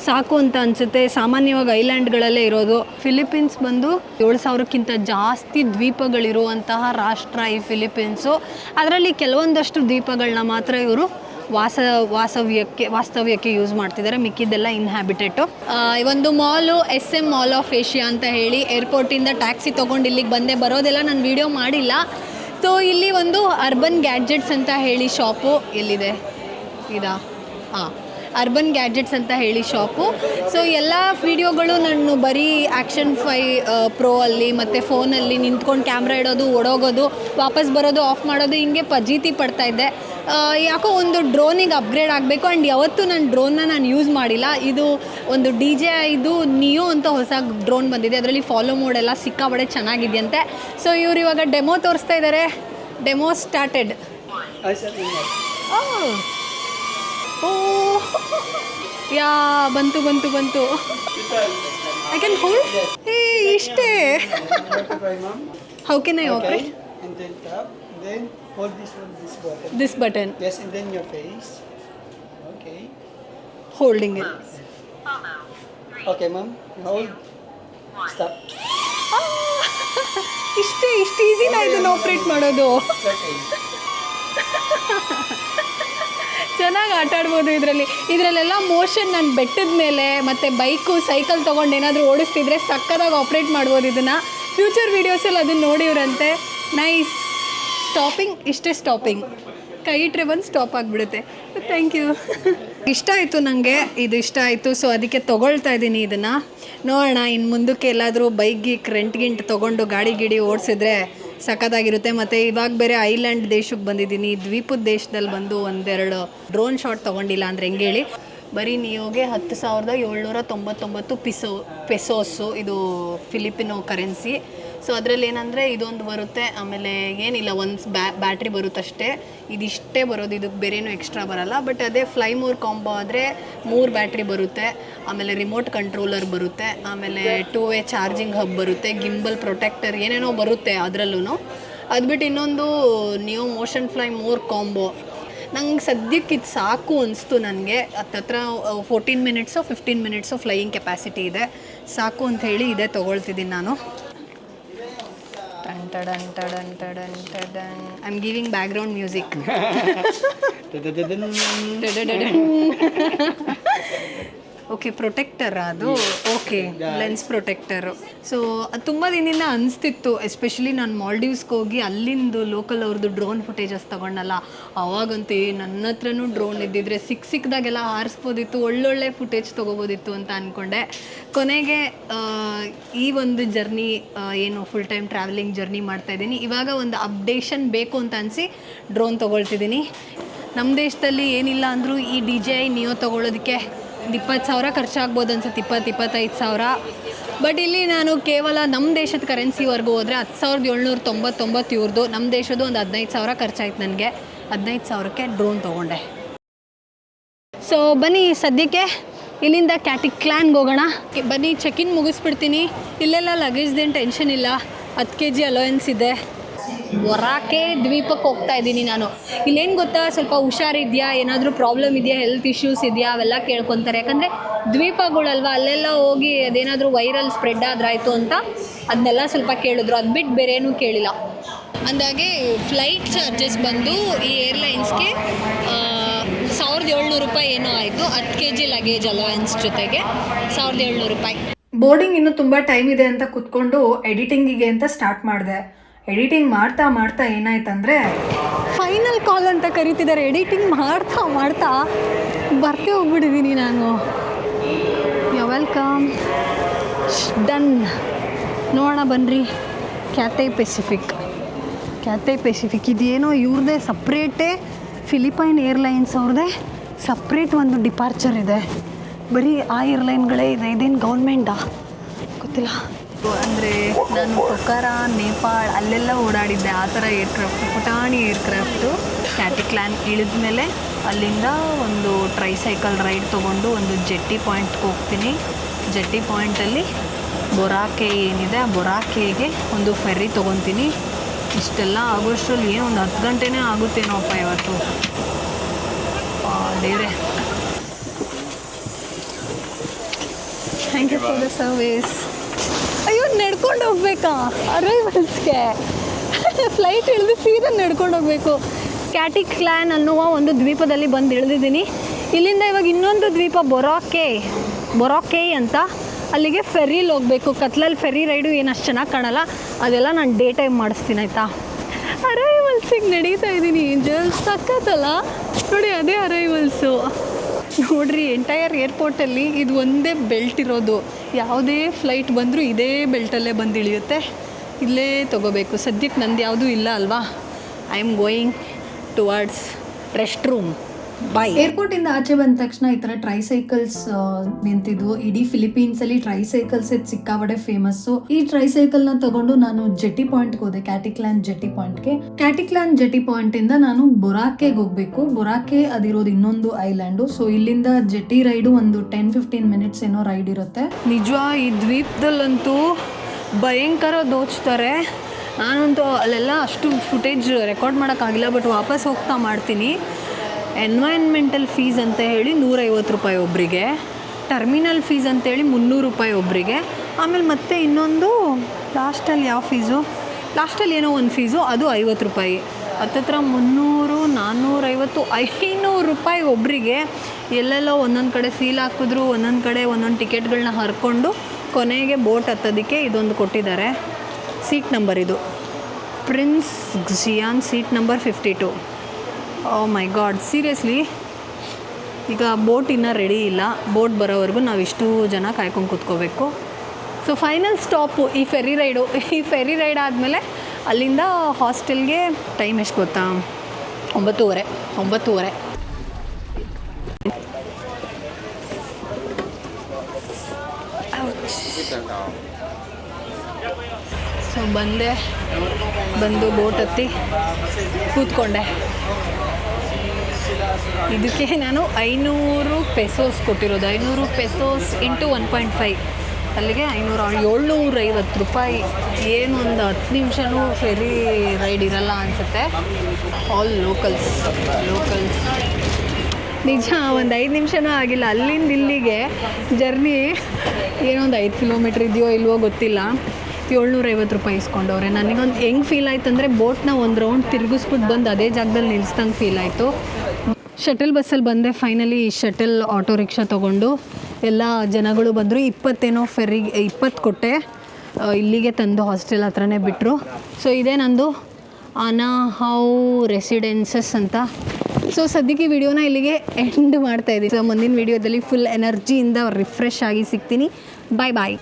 [SPEAKER 1] ಸಾಕು ಅಂತ ಅನಿಸುತ್ತೆ. ಸಾಮಾನ್ಯವಾಗಿ ಐಲ್ಯಾಂಡ್ಗಳಲ್ಲೇ ಇರೋದು. ಫಿಲಿಪೀನ್ಸ್ ಬಂದು ಏಳು ಸಾವಿರಕ್ಕಿಂತ ಜಾಸ್ತಿ ದ್ವೀಪಗಳಿರುವಂತಹ ರಾಷ್ಟ್ರ ಈ ಫಿಲಿಪೀನ್ಸು. ಅದರಲ್ಲಿ ಕೆಲವೊಂದಷ್ಟು ದ್ವೀಪಗಳನ್ನ ಮಾತ್ರ ಇವರು ವಾಸ, ವಾಸವ್ಯಕ್ಕೆ, ವಾಸ್ತವ್ಯಕ್ಕೆ ಯೂಸ್ ಮಾಡ್ತಿದ್ದಾರೆ. ಮಿಕ್ಕಿದ್ದೆಲ್ಲ ಇನ್ಹ್ಯಾಬಿಟೆಟು. ಈ ಒಂದು mall S M mall of Asia ಅಂತ ಹೇಳಿ ಏರ್ಪೋರ್ಟಿಂದ ಟ್ಯಾಕ್ಸಿ ತೊಗೊಂಡು ಇಲ್ಲಿಗೆ ಬಂದೆ ಬರೋದೆಲ್ಲ ನಾನು ವೀಡಿಯೋ ಮಾಡಿಲ್ಲ. ಸೊ, ಇಲ್ಲಿ ಒಂದು ಅರ್ಬನ್ ಗ್ಯಾಡ್ಜೆಟ್ಸ್ ಅಂತ ಹೇಳಿ ಶಾಪು ಎಲ್ಲಿದೆ? ಇದಾ? ಹಾಂ ಅರ್ಬನ್ ಗ್ಯಾಜೆಟ್ಸ್ ಅಂತ ಹೇಳಿ ಶಾಪು. ಸೊ ಎಲ್ಲ ವೀಡಿಯೋಗಳು ನಾನು ಬರೀ ಆ್ಯಕ್ಷನ್ ಫೈ ಪ್ರೋ ಅಲ್ಲಿ ಮತ್ತು ಫೋನಲ್ಲಿ ನಿಂತ್ಕೊಂಡು ಕ್ಯಾಮ್ರಾ ಇಡೋದು ಓಡೋಗೋದು ವಾಪಸ್ ಬರೋದು ಆಫ್ ಮಾಡೋದು ಹಿಂಗೆ ಪಜೀತಿ ಪಡ್ತಾ ಇದ್ದೆ. ಯಾಕೋ ಒಂದು ಡ್ರೋನಿಗೆ ಅಪ್ಗ್ರೇಡ್ ಆಗಬೇಕು ಆ್ಯಂಡ್ ಯಾವತ್ತೂ ನಾನು ಡ್ರೋನ್ನ ನಾನು ಯೂಸ್ ಮಾಡಿಲ್ಲ. ಇದು ಒಂದು ಡಿ ಜೆ ಇದು ನಿಯೋ ಅಂತ ಹೊಸ ಡ್ರೋನ್ ಬಂದಿದೆ. ಅದರಲ್ಲಿ ಫಾಲೋ ಮೋಡ್ ಎಲ್ಲ ಸಿಕ್ಕಾಬಡೆ ಚೆನ್ನಾಗಿದೆಯಂತೆ. ಸೊ ಇವ್ರು ಇವಾಗ ಡೆಮೋ ತೋರಿಸ್ತಾ ಇದ್ದಾರೆ ಡೆಮೋ ಸ್ಟಾರ್ಟೆಡ್ ಓ ಯಾ ಬಂತು ಬಂತು ಬಂತು ಐ ಕ್ಯಾನ್ ಹೋಲ್ಡ್ ಏ ಇಷ್ಟೇ how can I operate
[SPEAKER 6] and then tap, and then hold this one, this button.
[SPEAKER 1] This button
[SPEAKER 6] Yes, and then your face. Okay.
[SPEAKER 1] Holding it
[SPEAKER 6] Okay, ma'am. Hold. Stop.
[SPEAKER 1] ಇಷ್ಟೇ ಇಷ್ಟು ಈಸಿನ ಇದನ್ನು operate ಮಾಡೋದು. ಚೆನ್ನಾಗಿ ಆಟ ಆಡ್ಬೋದು ಇದರಲ್ಲಿ. ಇದರಲ್ಲೆಲ್ಲ ಮೋಷನ್ ನಾನು ಬೆಟ್ಟದ ಮೇಲೆ ಮತ್ತು ಬೈಕು ಸೈಕಲ್ ತೊಗೊಂಡು ಏನಾದರೂ ಓಡಿಸ್ತಿದ್ರೆ ಸಕ್ಕದಾಗಿ ಆಪ್ರೇಟ್ ಮಾಡ್ಬೋದು ಇದನ್ನು. ಫ್ಯೂಚರ್ ವೀಡಿಯೋಸಲ್ಲಿ ಅದನ್ನು ನೋಡಿವ್ರಂತೆ. ನೈಸ್ ಸ್ಟಾಪಿಂಗ್ ಇಷ್ಟೇ ಸ್ಟಾಪಿಂಗ್ ಕೈ ಇಟ್ಟರೆ ಬಂದು ಸ್ಟಾಪ್ ಆಗಿಬಿಡುತ್ತೆ. ಥ್ಯಾಂಕ್ ಯು ಇಷ್ಟ ಆಯಿತು ನನಗೆ ಇದು ಇಷ್ಟ ಆಯಿತು. ಸೊ ಅದಕ್ಕೆ ತೊಗೊಳ್ತಾ ಇದ್ದೀನಿ ಇದನ್ನು. ನೋಡೋಣ ಇನ್ನು ಮುಂದಕ್ಕೆ ಎಲ್ಲಾದರೂ ಬೈಕ್ ಗೀಕ್ ರೆಂಟ್ ಗಿಂಟ್ ತೊಗೊಂಡು ಗಾಡಿ, ಗಿಡಿ ಓಡಿಸಿದ್ರೆ ಸಖತ್ತಾಗಿರುತ್ತೆ. ಮತ್ತು ಇವಾಗ ಬೇರೆ ಐಲ್ಯಾಂಡ್ ದೇಶಕ್ಕೆ ಬಂದಿದ್ದೀನಿ. ದ್ವೀಪದ ದೇಶದಲ್ಲಿ ಬಂದು ಒಂದೆರಡು ಡ್ರೋನ್ ಶಾಟ್ ತೊಗೊಂಡಿಲ್ಲ ಅಂದರೆ ಹೆಂಗೆ ಹೇಳಿ? ಬರೀ ನಿಯೋಗೆ ಹತ್ತು ಸಾವಿರದ ಏಳ್ನೂರ ತೊಂಬತ್ತೊಂಬತ್ತು ಪಿಸೋ, ಪೆಸೋಸು, ಇದು ಫಿಲಿಪಿನೋ ಕರೆನ್ಸಿ. ಸೊ ಅದರಲ್ಲಿ ಏನಂದರೆ ಇದೊಂದು ಬರುತ್ತೆ, ಆಮೇಲೆ ಏನಿಲ್ಲ ಒಂದು ಬ್ಯಾ ಬ್ಯಾಟ್ರಿ ಬರುತ್ತಷ್ಟೇ. ಇದಿಷ್ಟೇ ಬರೋದು, ಇದಕ್ಕೆ ಬೇರೇನು ಎಕ್ಸ್ಟ್ರಾ ಬರಲ್ಲ. ಬಟ್ ಅದೇ ಫ್ಲೈ ಮೋರ್ ಕಾಂಬೋ ಆದರೆ ಮೂರು ಬ್ಯಾಟ್ರಿ ಬರುತ್ತೆ. ಆಮೇಲೆ ರಿಮೋಟ್ ಕಂಟ್ರೋಲರ್ ಬರುತ್ತೆ. ಆಮೇಲೆ ಟೂ ವೇ ಚಾರ್ಜಿಂಗ್ ಹಬ್ ಬರುತ್ತೆ. ಗಿಂಬಲ್ ಪ್ರೊಟೆಕ್ಟರ್ ಏನೇನೋ ಬರುತ್ತೆ ಅದರಲ್ಲೂ ಅದು ಬಿಟ್ಟು ಇನ್ನೊಂದು new motion fly more combo ನಂಗೆ ಸದ್ಯಕ್ಕೆ ಇದು ಸಾಕು ಅನಿಸ್ತು ನನಗೆ. ಹತ್ತತ್ರ fourteen minutes fifteen minutes flying capacity ಇದೆ. ಸಾಕು ಅಂತ ಹೇಳಿ ಇದೇ ತೊಗೊಳ್ತಿದ್ದೀನಿ ನಾನು. dun, dun, dun, dun, dun. I'm giving background music. Dun, dun, dun, dun. Okay protector ಅದು? ಓಕೆ ಲೆನ್ಸ್ ಪ್ರೊಟೆಕ್ಟರ್ ಸೊ ಅದು ತುಂಬ ದಿನದಿಂದ ಅನಿಸ್ತಿತ್ತು ಎಸ್ಪೆಷಲಿ ನಾನು ಮಾಲ್ಡೀವ್ಸ್ಗೆ ಹೋಗಿ ಅಲ್ಲಿಂದು ಲೋಕಲ್ ಅವ್ರದ್ದು ಡ್ರೋನ್ ಫುಟೇಜಸ್ ತೊಗೊಂಡಲ್ಲ. ಅವಾಗಂತೂ ನನ್ನ ಹತ್ರನೂ ಡ್ರೋನ್ ಇದ್ದಿದ್ರೆ ಸಿಕ್ ಸಿಕ್ಕದಾಗೆಲ್ಲ ಹಾರಿಸ್ಬೋದಿತ್ತು, ಒಳ್ಳೊಳ್ಳೆ ಫುಟೇಜ್ ತೊಗೋಬೋದಿತ್ತು ಅಂತ ಅಂದ್ಕೊಂಡೆ ಕೊನೆಗೆ ಈ ಒಂದು ಜರ್ನಿ ಏನು ಫುಲ್ ಟೈಮ್ ಟ್ರಾವೆಲಿಂಗ್ ಜರ್ನಿ ಮಾಡ್ತಾ ಇದ್ದೀನಿ. ಇವಾಗ ಒಂದು ಅಪ್ಡೇಷನ್ ಬೇಕು ಅಂತ ಅನಿಸಿ ಡ್ರೋನ್ ತೊಗೊಳ್ತಿದ್ದೀನಿ. ನಮ್ಮ ದೇಶದಲ್ಲಿ ಏನಿಲ್ಲ ಅಂದರೂ ಈ ಡಿ ಜೆ ಐ ನಿಯೋ ತೊಗೊಳೋದಕ್ಕೆ ಒಂದು ಇಪ್ಪತ್ತು ಸಾವಿರ ಖರ್ಚಾಗ್ಬೋದು ಅನ್ಸುತ್ತೆ, ಇಪ್ಪತ್ತು, ಇಪ್ಪತ್ತೈದು ಸಾವಿರ. ಬಟ್ ಇಲ್ಲಿ ನಾನು ಕೇವಲ ನಮ್ಮ ದೇಶದ ಕರೆನ್ಸಿವರೆಗೂ ಹೋದರೆ ಹತ್ತು ಸಾವಿರದ ಏಳ್ನೂರ ತೊಂಬತ್ತೊಂಬತ್ತು ಇವ್ರದ್ದು ನಮ್ಮ ದೇಶದ್ದು ಒಂದು ಹದಿನೈದು ಸಾವಿರ ಖರ್ಚಾಯ್ತು ನನಗೆ. ಹದಿನೈದು ಸಾವಿರಕ್ಕೆ ಡ್ರೋನ್ ತೊಗೊಂಡೆ. ಸೊ ಬನ್ನಿ ಸದ್ಯಕ್ಕೆ ಇಲ್ಲಿಂದ ಕ್ಯಾಟಿಕ್ ಕ್ಲ್ಯಾನ್ಗೆ ಹೋಗೋಣ. ಬನ್ನಿ ಚೆಕ್ ಇನ್ ಮುಗಿಸ್ಬಿಡ್ತೀನಿ. ಇಲ್ಲೆಲ್ಲ ಲಗೇಜ್ದೇನು ಟೆನ್ಷನ್ ಇಲ್ಲ. ಹತ್ತು ಕೆ ಜಿ ಅಲೋಯನ್ಸ್ ಇದೆ. ಹೊರಾಕೆ ದ್ವೀಪಕ್ಕೆ ಹೋಗ್ತಾ ಇದ್ದೀನಿ ನಾನು. ಇಲ್ಲೇನು ಗೊತ್ತಾ, ಸ್ವಲ್ಪ ಹುಷಾರಿದೆಯಾ, ಏನಾದರೂ ಪ್ರಾಬ್ಲಮ್ ಇದೆಯಾ ಹೆಲ್ತ್ ಇಶ್ಯೂಸ್ ಇದೆಯಾ, ಅವೆಲ್ಲ ಕೇಳ್ಕೊತಾರೆ. ಯಾಕಂದರೆ ದ್ವೀಪಗಳಲ್ವ, ಅಲ್ಲೆಲ್ಲ ಹೋಗಿ ಅದೇನಾದರೂ ವೈರಲ್ ಸ್ಪ್ರೆಡ್ ಆದ್ರಾಯ್ತು ಅಂತ ಅದನ್ನೆಲ್ಲ ಸ್ವಲ್ಪ ಕೇಳಿದ್ರು. ಅದು ಬಿಟ್ಟು ಬೇರೇನೂ ಕೇಳಿಲ್ಲ. ಅಂದಾಗೆ ಫ್ಲೈಟ್ ಚಾರ್ಜಸ್ ಬಂದು ಈ ಏರ್ಲೈನ್ಸ್ಗೆ ಸಾವಿರದ ಏಳ್ನೂರು ರೂಪಾಯಿ ಏನೋ ಆಯಿತು. ಹತ್ತು ಕೆ ಜಿ ಲಗೇಜ್ ಅಲೋಯನ್ಸ್ ಜೊತೆಗೆ. ಸಾವಿರದ ಏಳ್ನೂರು ರೂಪಾಯಿ. ಬೋರ್ಡಿಂಗ್ ಇನ್ನೂ ತುಂಬ ಟೈಮ್ ಇದೆ ಅಂತ ಕುತ್ಕೊಂಡು ಎಡಿಟಿಂಗಿಗೆ ಅಂತ ಸ್ಟಾರ್ಟ್ ಮಾಡಿದೆ. ಎಡಿಟಿಂಗ್ ಮಾಡ್ತಾ ಮಾಡ್ತಾ ಏನಾಯ್ತಂದ್ರೆ ಫೈನಲ್ ಕಾಲ್ ಅಂತ ಕರಿತಿದ್ದಾರೆ. ಎಡಿಟಿಂಗ್ ಮಾಡ್ತಾ ಮಾಡ್ತಾ ಬರ್ತೇ ಹೋಗ್ಬಿಟ್ಟಿದ್ದೀನಿ ನಾನು. You welcome done. ನೋಡೋಣ ಬನ್ನಿರಿ ಕ್ಯಾತೆ ಪೆಸಿಫಿಕ್ ಕ್ಯಾತೆ ಪೆಸಿಫಿಕ್ ಇದೇನೋ ಇವ್ರದ್ದೇ ಸಪ್ರೇಟೇ ಫಿಲಿಪೈನ್ ಏರ್ಲೈನ್ಸ್ ಅವ್ರದ್ದೇ ಸಪ್ರೇಟ್ ಒಂದು ಡಿಪಾರ್ಚರ್ ಇದೆ. ಬರೀ ಆ ಏರ್ಲೈನ್ಗಳೇ ಇದೆ. ಇದೇನು ಗೌರ್ಮೆಂಟಾ ಗೊತ್ತಿಲ್ಲ. ಅಂದರೆ ನಾನು ಪೊಕಾರ ನೇಪಾಳ ಅಲ್ಲೆಲ್ಲ ಓಡಾಡಿದ್ದೆ. ಆ ಥರ ಏರ್ಕ್ರಾಫ್ಟ್, ಪುಟಾಣಿ ಏರ್ಕ್ರಾಫ್ಟು. ಕ್ಯಾಟಿಕ್ಲ್ಯಾನ್ ಇಳಿದ ಮೇಲೆ ಅಲ್ಲಿಂದ ಒಂದು ಟ್ರೈಸೈಕಲ್ ರೈಡ್ ತೊಗೊಂಡು ಒಂದು ಜೆಟ್ಟಿ ಪಾಯಿಂಟ್ಗೆ ಹೋಗ್ತೀನಿ. ಜೆಟ್ಟಿ ಪಾಯಿಂಟಲ್ಲಿ ಬೊರಾಕೆ ಏನಿದೆ, ಆ ಬೊರಾಕೆಗೆ ಒಂದು ಫೆರ್ರಿ ತೊಗೊತೀನಿ. ಇಷ್ಟೆಲ್ಲ ಆಗೋಷ್ಟರಲ್ಲಿ ಏನು ಒಂದು ಹತ್ತು ಗಂಟೆನೇ ಆಗುತ್ತೇನೋಪ್ಪ ಇವತ್ತು. ದೇವ್ರೆ thank you for the service ಅಯ್ಯೋ, ನಡ್ಕೊಂಡು ಹೋಗ್ಬೇಕಾ? ಅರೈವಲ್ಸ್ಗೆ ಫ್ಲೈಟ್ ಇಳಿದು ಸೀದಾ ನಡ್ಕೊಂಡು ಹೋಗ್ಬೇಕು. ಕ್ಯಾಟಿಕ್ ಕ್ಲ್ಯಾನ್ ಅನ್ನುವ ಒಂದು ದ್ವೀಪದಲ್ಲಿ ಬಂದು ಇಳಿದಿದ್ದೀನಿ. ಇಲ್ಲಿಂದ ಇವಾಗ ಇನ್ನೊಂದು ದ್ವೀಪ ಬೊರಾಕೆ. ಬೊರಾಕೆ ಅಂತ. ಅಲ್ಲಿಗೆ ಫೆರ್ರಿಲಿ ಹೋಗಬೇಕು. ಕತ್ಲಲ್ಲಿ ಫೆರಿ ರೈಡು ಏನು ಅಷ್ಟು ಚೆನ್ನಾಗಿ ಕಾಣಲ್ಲ. ಅದೆಲ್ಲ ನಾನು ಡೇ ಟೈಮ್ ಮಾಡಿಸ್ತೀನಿ, ಆಯಿತಾ? ಅರೈವಲ್ಸಿಗೆ ನಡೀತಾ ಇದ್ದೀನಿ. ಜಸ್ಟ್ ಸಕ್ಕತ್ತಲ್ಲ ನೋಡಿ, ಅದೇ ಅರೈವಲ್ಸು ನೋಡ್ರಿ ಎಂಟೈರ್ ಏರ್ಪೋರ್ಟಲ್ಲಿ ಇದು ಒಂದೇ ಬೆಲ್ಟ್ ಇರೋದು. ಯಾವುದೇ ಫ್ಲೈಟ್ ಬಂದರೂ ಇದೇ ಬೆಲ್ಟಲ್ಲೇ ಬಂದು ಇಳಿಯುತ್ತೆ. ಇಲ್ಲೇ ತೊಗೋಬೇಕು. ಸದ್ಯಕ್ಕೆ ನಂದು ಯಾವುದೂ ಇಲ್ಲ ಅಲ್ವಾ? I am going towards rest room bye ಏರ್ಪೋರ್ಟಿಂದ ಆಚೆ ಬಂದ ತಕ್ಷಣ ಈ ತರ ಟ್ರೈಸೈಕಲ್ಸ್ ನಿಂತಿದ್ವು. ಇಡೀ ಫಿಲಿಪೀನ್ಸಲ್ಲಿ ಟ್ರೈಸೈಕಲ್ಸ್ ಇದು ಸಿಕ್ಕಾಬಡೆ ಫೇಮಸ್ ಈ ಟ್ರೈಸೈಕಲ್ನ ತಗೊಂಡು ನಾನು ಜೆಟಿ ಪಾಯಿಂಟ್ ಹೋದೆ ಕ್ಯಾಟಿಕ್ಲ್ಯಾನ್ ಜೆಟಿ ಪಾಯಿಂಟ್ಗೆ ಕ್ಯಾಟಿಕ್ಲ್ಯಾನ್ ಜೆಟಿ ಪಾಯಿಂಟಿಂದ ನಾನು ಬೊರಾಕೆ ಹೋಗ್ಬೇಕು. ಬೊರಾಕೆ ಅದಿರೋದು ಇನ್ನೊಂದು ಐಲ್ಯಾಂಡ್ ಸೊ ಇಲ್ಲಿಂದ ಜೆಟಿ ರೈಡ್ ಒಂದು ಟೆನ್ ಫಿಫ್ಟೀನ್ ಮಿನಿಟ್ಸ್ ಏನೋ ರೈಡ್ ಇರುತ್ತೆ. ನಿಜ ಈ ದ್ವೀಪದಲ್ಲಂತೂ ಭಯಂಕರ ದೋಚ್ತಾರೆ. ನಾನಂತೂ ಅಲ್ಲೆಲ್ಲ ಅಷ್ಟು ಫುಟೇಜ್ ರೆಕಾರ್ಡ್ ಮಾಡೋಕ್ಕಾಗಿಲ್ಲ ಬಟ್ ವಾಪಸ್ ಹೋಗ್ತಾ ಮಾಡ್ತೀನಿ. ಎನ್ವೈರ್ನ್ಮೆಂಟಲ್ ಫೀಸ್ ಅಂತ ಹೇಳಿ ನೂರೈವತ್ತು ರೂಪಾಯಿ ಒಬ್ಬರಿಗೆ ಟರ್ಮಿನಲ್ ಫೀಸ್ ಅಂತೇಳಿ ಮುನ್ನೂರು ರೂಪಾಯಿ ಒಬ್ಬರಿಗೆ ಆಮೇಲೆ ಮತ್ತೆ ಇನ್ನೊಂದು ಲಾಸ್ಟಲ್ಲಿ ಯಾವ ಫೀಸು ಲಾಸ್ಟಲ್ಲಿ ಏನೋ ಒಂದು ಫೀಸು ಅದು ಐವತ್ತು ರೂಪಾಯಿ. ಹತ್ತತ್ರ ಮುನ್ನೂರು ನಾನ್ನೂರೈವತ್ತು ಐನೂರು ರೂಪಾಯಿ ಒಬ್ಬರಿಗೆ ಎಲ್ಲೆಲ್ಲೋ ಒಂದೊಂದು ಕಡೆ ಸೀಲ್ ಹಾಕಿದ್ರು, ಒಂದೊಂದು ಕಡೆ ಒಂದೊಂದು ಟಿಕೆಟ್ಗಳನ್ನ ಹರ್ಕೊಂಡು ಕೊನೆಗೆ ಬೋಟ್ ಹತ್ತೋದಕ್ಕೆ ಇದೊಂದು ಕೊಟ್ಟಿದ್ದಾರೆ. ಸೀಟ್ ನಂಬರ್ ಇದು. Prince Ziyan seat number fifty two oh my god seriously ಈಗ ಬೋಟ್ ಇನ್ನೂ ರೆಡಿ ಇಲ್ಲ. ಬೋಟ್ ಬರೋವರೆಗೂ ನಾವು ಇಷ್ಟು ಜನ ಕಾಯ್ಕೊಂಡು ಕೂತ್ಕೋಬೇಕು. ಸೊ ಫೈನಲ್ ಸ್ಟಾಪು ಈ ಫೆರಿ ರೈಡು ಈ ಫೆರಿ ರೈಡ್ ಆದಮೇಲೆ ಅಲ್ಲಿಂದ ಹಾಸ್ಟೆಲ್ಗೆ ಟೈಮ್ ಎಷ್ಟು ಗೊತ್ತಾ? ಒಂಬತ್ತೂವರೆ ಒಂಬತ್ತೂವರೆ. ಸೊ ಬಂದೆ, ಬಂದು ಬೋಟ್ ಹತ್ತಿ ಕೂತ್ಕೊಂಡೆ. ಇದಕ್ಕೆ ನಾನು ಐನೂರು ಪೆಸೋಸ್ ಕೊಟ್ಟಿರೋದು. ಐನೂರು pesos into one point five. ಅಲ್ಲಿಗೆ ಐನೂರು ಏಳ್ನೂರೈವತ್ತು ರೂಪಾಯಿ. ಏನು ಒಂದು ಹತ್ತು ನಿಮಿಷನೂ ಫೆರಿ ರೈಡ್ ಇರಲ್ಲ ಅನಿಸುತ್ತೆ. ಆಲ್ ಲೋಕಲ್ಸ್ ಲೋಕಲ್ಸ್ ನಿಜ, ಒಂದು ಐದು ನಿಮಿಷನೂ ಆಗಿಲ್ಲ. ಅಲ್ಲಿಂದ ಇಲ್ಲಿಗೆ ಜರ್ನಿ ಏನೊಂದು ಐದು ಕಿಲೋಮೀಟ್ರ್ ಇದೆಯೋ ಇಲ್ವೋ ಗೊತ್ತಿಲ್ಲ. ಏಳ್ನೂರೈವತ್ತು ರೂಪಾಯಿ ಇಸ್ಕೊಂಡವ್ರೆ. ನನಗೊಂದು ಹೆಂಗೆ ಫೀಲ್ ಆಯ್ತು ಅಂದರೆ ಬೋಟ್ನ ಒಂದು ರೌಂಡ್ ತಿರುಗಿಸ್ಬಿಟ್ಟು ಬಂದು ಅದೇ ಜಾಗದಲ್ಲಿ ನಿಲ್ಸ್ದಂಗೆ ಫೀಲ್ ಆಯಿತು. ಶಟಲ್ ಬಸ್ಸಲ್ಲಿ ಬಂದೆ. ಫೈನಲಿ ಶಟಲ್ ಆಟೋ ರಿಕ್ಷಾ ತೊಗೊಂಡು. ಎಲ್ಲ ಜನಗಳು ಬಂದರು. ಇಪ್ಪತ್ತೇನೋ ಫೆರಿಗೆ ಇಪ್ಪತ್ತು ಕೊಟ್ಟೆ. ಇಲ್ಲಿಗೆ ತಂದು ಹಾಸ್ಟೆಲ್ ಹತ್ರನೇ ಬಿಟ್ಟರು ಸೊ ಇದೇ ನಂದು ಅನಾಹೌ ರೆಸಿಡೆನ್ಸಸ್ ಅಂತ. ಸೊ ಸದ್ಯಕ್ಕೆ ವಿಡಿಯೋನ ಇಲ್ಲಿಗೆ ಎಂಡ್ ಮಾಡ್ತಾ ಇದ್ದೀನಿ. ಸೊ ಮುಂದಿನ ವಿಡಿಯೋದಲ್ಲಿ ಫುಲ್ ಎನರ್ಜಿಯಿಂದ ರಿಫ್ರೆಶ್ ಆಗಿ ಸಿಗ್ತೀನಿ. ಬಾಯ್ ಬಾಯ್